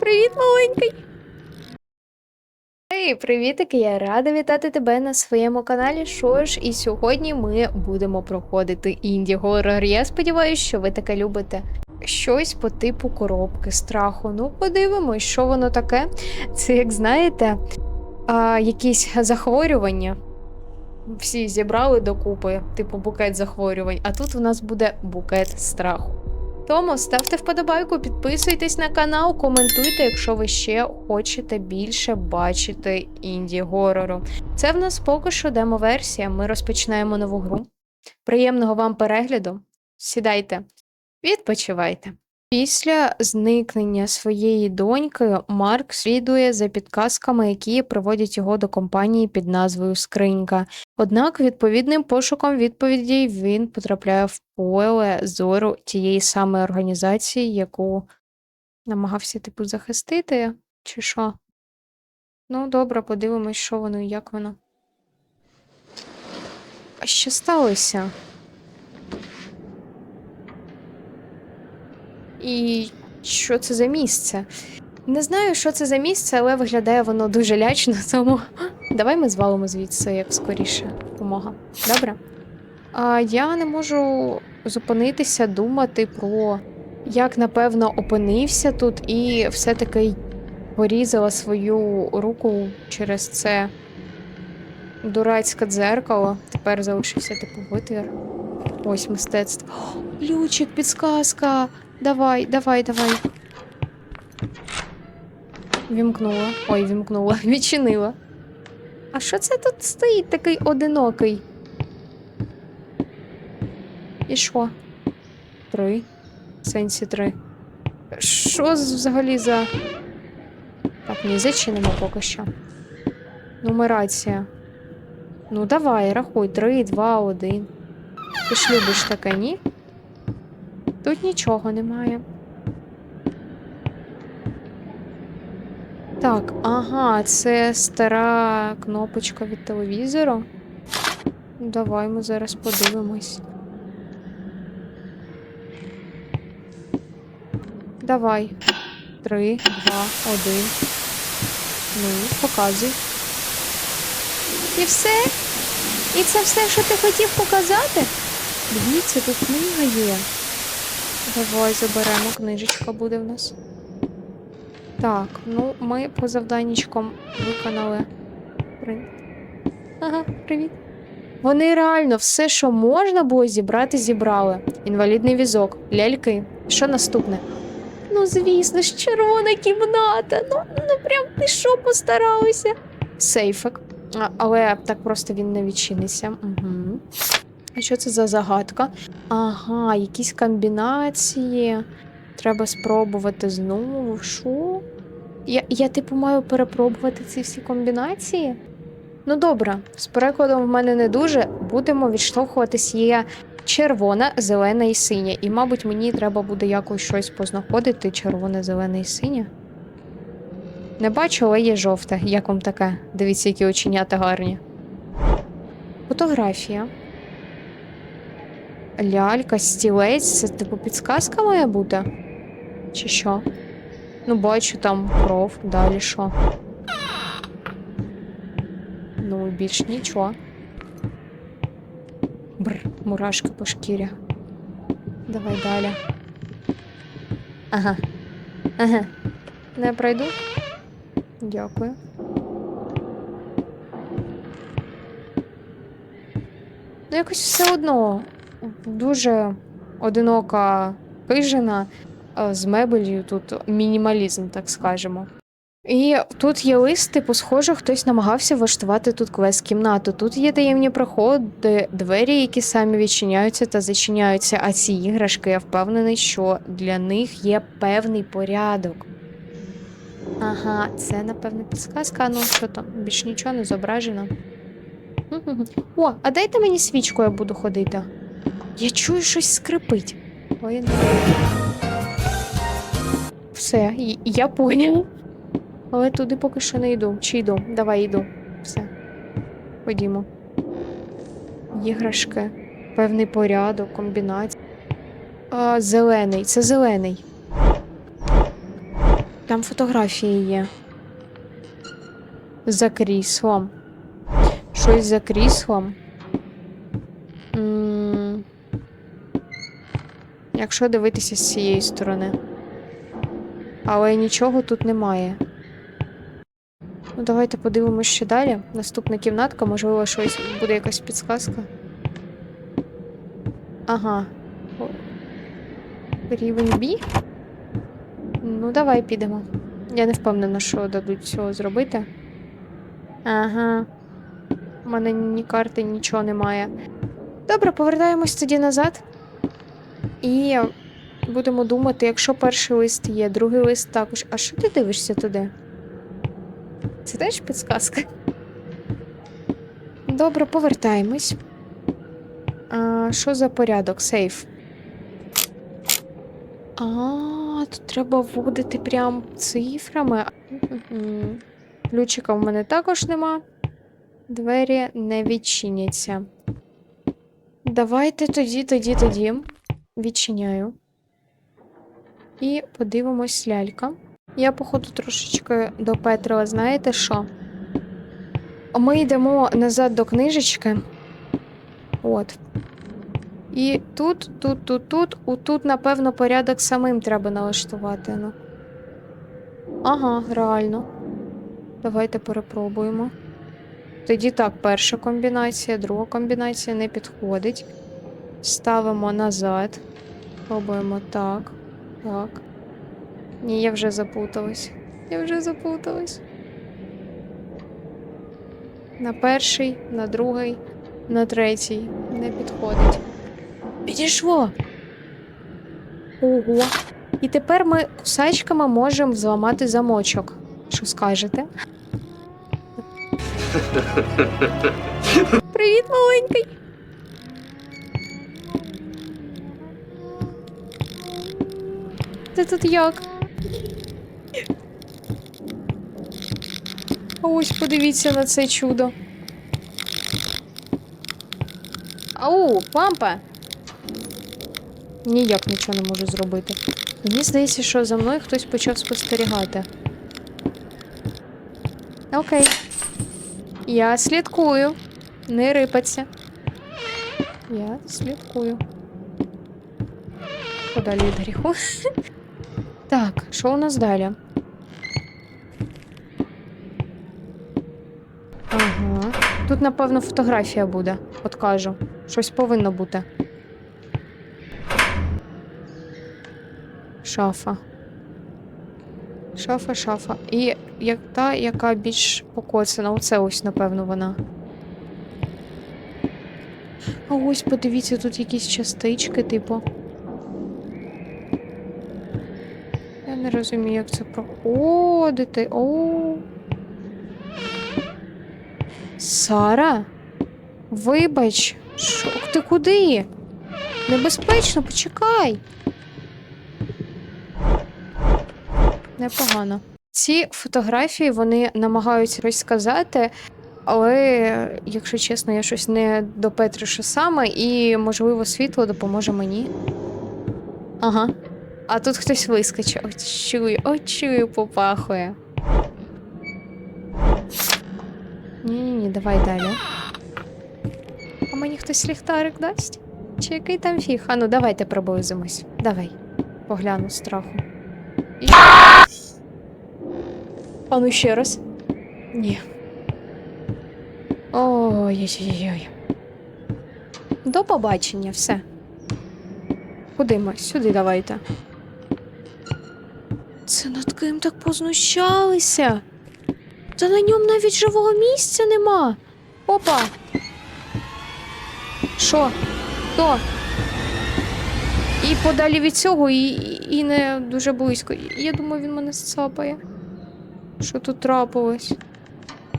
Привіт, маленький. Ей, привітики! Я рада вітати тебе на своєму каналі. Ж, і сьогодні ми будемо проходити інді горор. Я сподіваюся, що ви таке любите. Щось по типу коробки страху. Ну, подивимось, що воно таке. Це, як знаєте, а, якісь захворювання. Всі зібрали докупи, типу букет захворювань, а тут у нас буде букет страху. Тому ставте вподобайку, підписуйтесь на канал, коментуйте, якщо ви ще хочете більше бачити інді горору. Це в нас поки що демо-версія. Ми розпочинаємо нову гру. Приємного вам перегляду. Сідайте, відпочивайте. Після зникнення своєї доньки Марк слідує за підказками, які приводять його до компанії під назвою Скринька. Однак відповідним пошуком відповідей він потрапляє в поле зору тієї самої організації, яку намагався типу захистити, чи що. Ну, добре, подивимось, що воно і як воно. А що сталося? І що це за місце? Не знаю, що це за місце, але виглядає воно дуже лячно, тому давай ми звалимо звідси як скоріше. Помога. Добре? А я не можу зупинитися, думати про як, напевно, опинився тут і все-таки порізала свою руку через це дурацьке дзеркало. Тепер залишився типу витвір. Ось мистецтво. О, ключик, підсказка. Давай, давай, давай. Вімкнула. Ой, вімкнула, відчинила. А що це тут стоїть такий одинокий? І що? Три. В сенсі три. Що взагалі за. Так, ні, зачинимо поки що. Нумерація. Ну, давай, рахуй. Три, два, один. Ти ж любиш таке, ні? Тут нічого немає. Так, ага, це стара кнопочка від телевізору. Давай ми зараз подивимось. Давай. Три, два, один. Ну, показуй. І все? І це все, що ти хотів показати? Дивіться, тут книга є. Давай заберемо, книжечка буде в нас. Так, ну ми по завданнячкам виконали. Привіт. Ага, привіт. Вони реально все, що можна було зібрати, зібрали. Інвалідний візок, ляльки. Що наступне? Ну, звісно ж, червона кімната. Ну, ну прям ти що постаралися? Сейфик. А, але так просто він не відчиниться. Угу. А що це за загадка? Ага, якісь комбінації. Треба спробувати знову. Що? Я, я типу, маю перепробувати ці всі комбінації? Ну добре, з перекладом в мене не дуже. Будемо відштовхуватись. Є червона, зелена і синя. І, мабуть, мені треба буде якось щось познаходити. Червоне, зелене і синє. Не бачу, але є жовте. Як вам таке? Дивіться, які оченята гарні. Фотографія. Лялька, стілець, це типу підсказка має бути? Чи що? Ну, бачу там кров, далі що? Ну, більш нічого. Бр, мурашки по шкірі. Давай далі. Ага. Ага. Не пройду? Дякую. Ну, якось все одно дуже одинока хижина е, з мебелью, тут мінімалізм, так скажемо. І тут є лист, типу, схоже, хтось намагався влаштувати тут квест-кімнату. Тут є таємні проходи, двері, які самі відчиняються та зачиняються. А ці іграшки, я впевнений, що для них є певний порядок. Ага, це, напевно, підсказка. Ну, що там, більш нічого не зображено. О, а дайте мені свічку, я буду ходити. Я чую, щось скрипить. Ой, ну. Все, я поняла. Але туди поки що не йду. Чи йду? Давай йду. Все. Ходімо. Іграшки, певний порядок, комбінація. А, зелений, це зелений. Там фотографії є. За кріслом. Щось за кріслом. Якщо дивитися з цієї сторони. Але нічого тут немає. Ну, давайте подивимося ще далі. Наступна кімнатка, можливо, щось буде якась підсказка. Ага. Рівень B? Ну, давай підемо. Я не впевнена, що дадуть цього зробити. Ага. У мене ні карти, нічого немає. Добре, повертаємось тоді назад. І будемо думати, якщо перший лист є, другий лист також. А що ти дивишся туди? Це теж підсказка? Добре, повертаємось. Що за порядок? Сейф. А, тут треба вводити прям цифрами. Ключика в мене також нема. Двері не відчиняться. Давайте тоді, тоді, тоді. Відчиняю. І подивимось лялька. Я, походу, трошечки допетрила, знаєте що? Ми йдемо назад до книжечки. От. І тут, тут, тут, тут, отут, напевно, порядок самим треба налаштувати. Ну. Ага, реально. Давайте перепробуємо. Тоді так, перша комбінація, друга комбінація не підходить. Ставимо назад. Пробуємо так. Так. Ні, я вже запуталась. Я вже запуталась. На перший, на другий, на третій. Не підходить. Підійшло. Ого. І тепер ми кусачками можемо зламати замочок. Що скажете? Привіт, маленький. Ти тут як? Ось подивіться на це чудо. Ау, лампа! Ніяк нічого не можу зробити. Мені здається, що за мною хтось почав спостерігати. Окей. Я слідкую. Не рипаться. Я слідкую. Подалі від гріху. Так, що у нас далі? Ага. Тут, напевно, фотографія буде. От кажу. Щось повинно бути. Шафа. Шафа, шафа. І як та, яка більш покоцана. Оце ось, напевно, вона. А ось, подивіться, тут якісь частички, типу. Розумію, як це проходити. О. Сара? Вибач, що ти куди? Небезпечно, почекай. Непогано. Ці фотографії вони намагаються щось сказати, але, якщо чесно, я щось не допетрю, що саме, і, можливо, світло допоможе мені. Ага. А тут хтось вискочив. О, чую, о, чую, попахує. Ні-ні-ні, давай далі. А мені хтось ліхтарик дасть? Чи який там фіг? А ну давайте приблизимось. Давай. Погляну страху. І... А ну ще раз. Ні. Ой-ой-ой. До побачення, все. Куди? Сюди давайте. Ким так познущалися? Та на ньому навіть живого місця нема. Опа. Що? Хто? І подалі від цього, і- і не дуже близько. Я думаю, він мене сцапає. Що тут трапилось?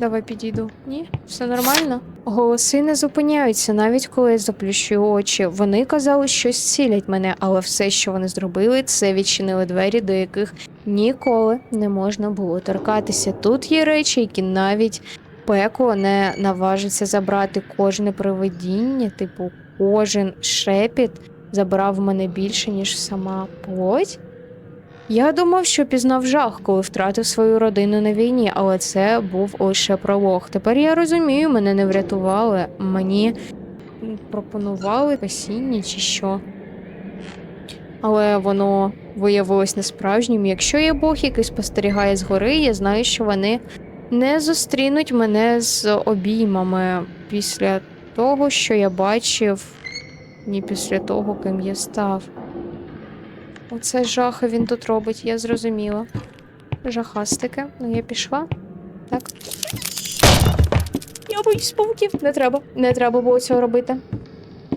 Давай підійду. Ні? Все нормально? Голоси не зупиняються, навіть коли я заплющую очі. Вони казали, щось цілять мене, але все, що вони зробили, це відчинили двері, до яких ніколи не можна було торкатися. Тут є речі, які навіть пекло не наважиться забрати кожне привидіння, типу, кожен шепіт забрав мене більше, ніж сама плоть. Я думав, що пізнав жах, коли втратив свою родину на війні, але це був лише пролог. Тепер я розумію, мене не врятували. Мені пропонували касіння чи що. Але воно виявилось несправжнім. Якщо є Бог, який спостерігає згори, я знаю, що вони не зустрінуть мене з обіймами після того, що я бачив, ні після того, ким я став. Оце жахи він тут робить, я зрозуміла. Жахастики. Ну, я пішла. Так. Я боюсь павуків. Не треба. Не треба було цього робити.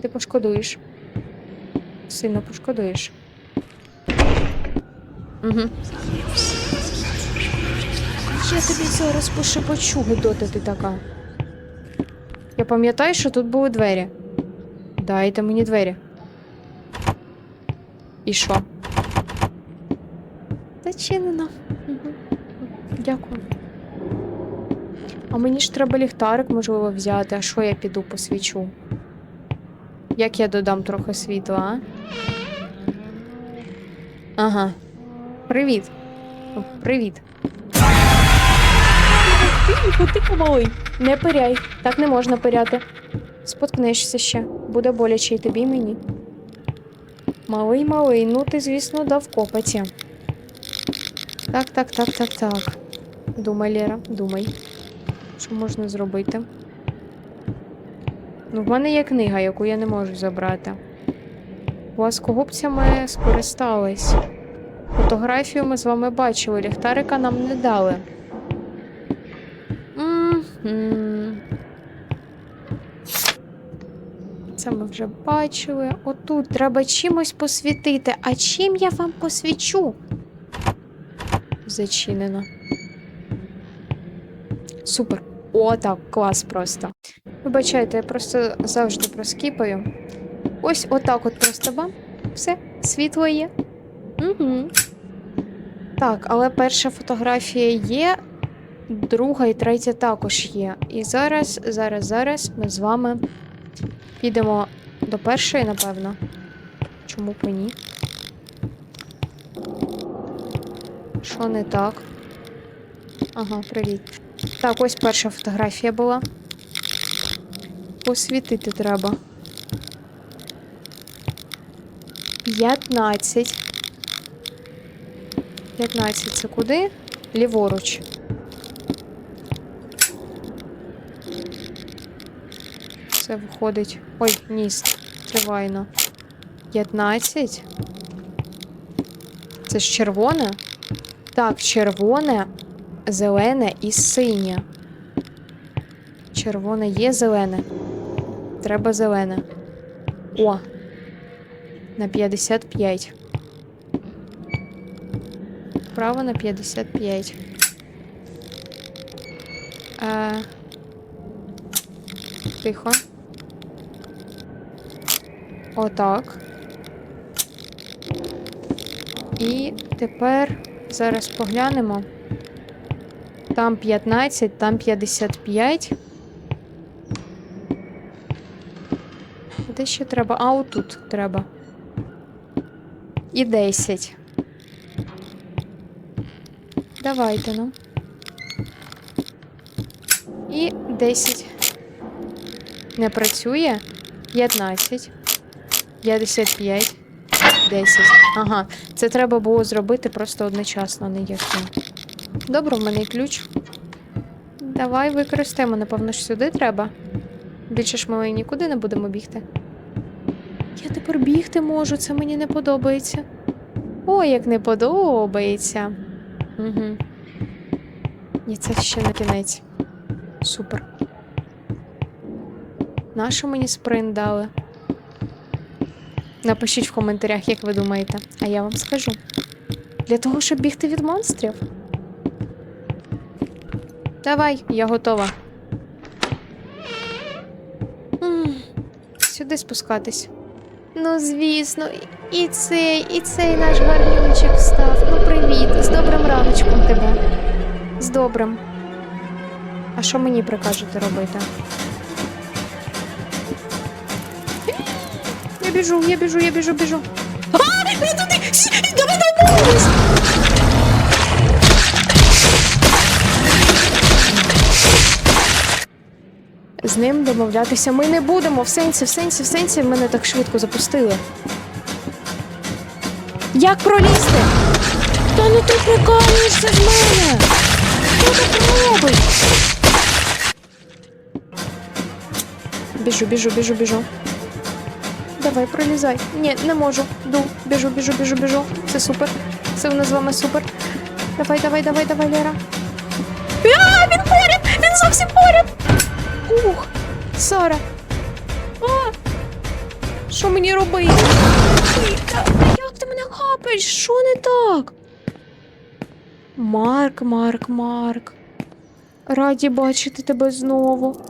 Ти пошкодуєш. Сильно пошкодуєш. Угу. Я тобі зараз пошепочу, Гедота ти така. Я пам'ятаю, що тут були двері. Дайте мені двері. І що? Зачинено. Угу. Дякую. А мені ж треба ліхтарик, можливо, взяти. А що я піду посвічу? Як я додам трохи світла, а? Ага. Привіт. Привіт. Тихо, тихо, малий. Не пиряй. Так не можна пиряти. Споткнешся ще. Буде боляче і тобі, і мені. Малий, малий, ну ти, звісно, дав копоті. Так, так, так, так, так. Думай, Лера, думай. Що можна зробити? Ну, в мене є книга, яку я не можу забрати. Пласкогубцями скористались. Фотографію ми з вами бачили, ліхтарика нам не дали. Це ми вже бачили. Отут треба чимось посвітити. А чим я вам посвічу? Зачинено. Супер. О, так, клас просто. Вибачайте, я просто завжди проскіпаю. Ось отак от просто бам. Все, світло є. Угу. Так, але перша фотографія є, друга і третя також є. І зараз, зараз, зараз ми з вами підемо до першої, напевно. Чому б ні? Що не так? Ага, привіт. Так, ось перша фотографія була. Посвітити треба. 15. 15 це куди? Ліворуч. Це виходить. Ой, ніс. Тривайно. 15. Це ж червоне? Так, червоне, зелене і синє. Червоне є зелене. Треба зелене. О. На 55. Право на 55. Е... Тихо. Отак. І тепер зараз поглянемо. Там 15, там 55. Де ще треба? А, отут треба. І 10. Давайте, ну. І 10. Не працює. 15. 55. 10. Ага. Це треба було зробити просто одночасно, не як. Добре, в мене ключ. Давай використаємо, напевно, ж сюди треба. Більше ж ми нікуди не будемо бігти. Я тепер бігти можу, це мені не подобається. Ой, як не подобається. Угу. Ні, це ще не кінець. Супер. Нащо мені спринт дали? Напишіть в коментарях, як ви думаєте, а я вам скажу. Для того, щоб бігти від монстрів. Давай, я готова. М, Сюди спускатись. Ну, звісно, і цей, і цей наш гарнюнчик встав. Ну, привіт, з добрим раночком тебе. З добрим. А що мені прикажете робити? Я біжу, я біжу, я біжу, біжу. А, я туди! Давай допомогу! домовлятися ми не будемо. В сенсі, в сенсі, в сенсі мене так швидко запустили. Як пролізти? Та ну ти прикалуєшся з мене! Хто так робить? Біжу, біжу, біжу, біжу. Давай, пролізай. Ні, не можу. Ду, біжу, біжу, біжу, біжу. Це супер. Це у нас з вами супер. Давай, давай, давай, давай, Лера. А, він поряд! Він зовсім поряд! Ух, Сара. А, що мені робити? Як ти мене хапаєш? Що не так? Марк, Марк, Марк. Раді бачити тебе знову.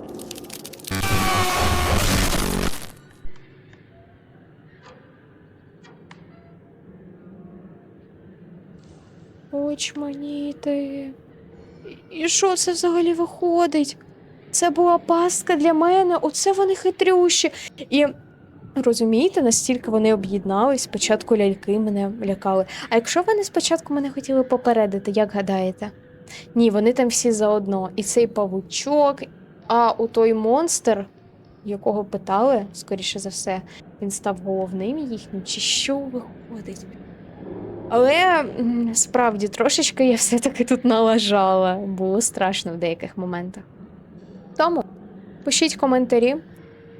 Очманіти. І що це взагалі виходить? Це була пастка для мене, оце вони хитрющі. І розумієте, настільки вони об'єднались, спочатку ляльки мене лякали. А якщо вони спочатку мене хотіли попередити, як гадаєте? Ні, вони там всі заодно. І цей павучок, а у той монстр, якого питали, скоріше за все, він став головним їхнім, чи що виходить? Але справді трошечки я все-таки тут налажала. Було страшно в деяких моментах. Тому пишіть коментарі,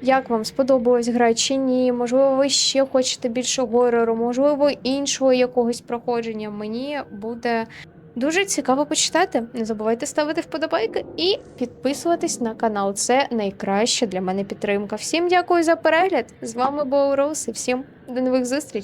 як вам сподобалась гра чи ні. Можливо, ви ще хочете більше горору, можливо, іншого якогось проходження. Мені буде дуже цікаво почитати. Не забувайте ставити вподобайки і підписуватись на канал. Це найкраща для мене підтримка. Всім дякую за перегляд. З вами був Роуз і всім до нових зустрічей.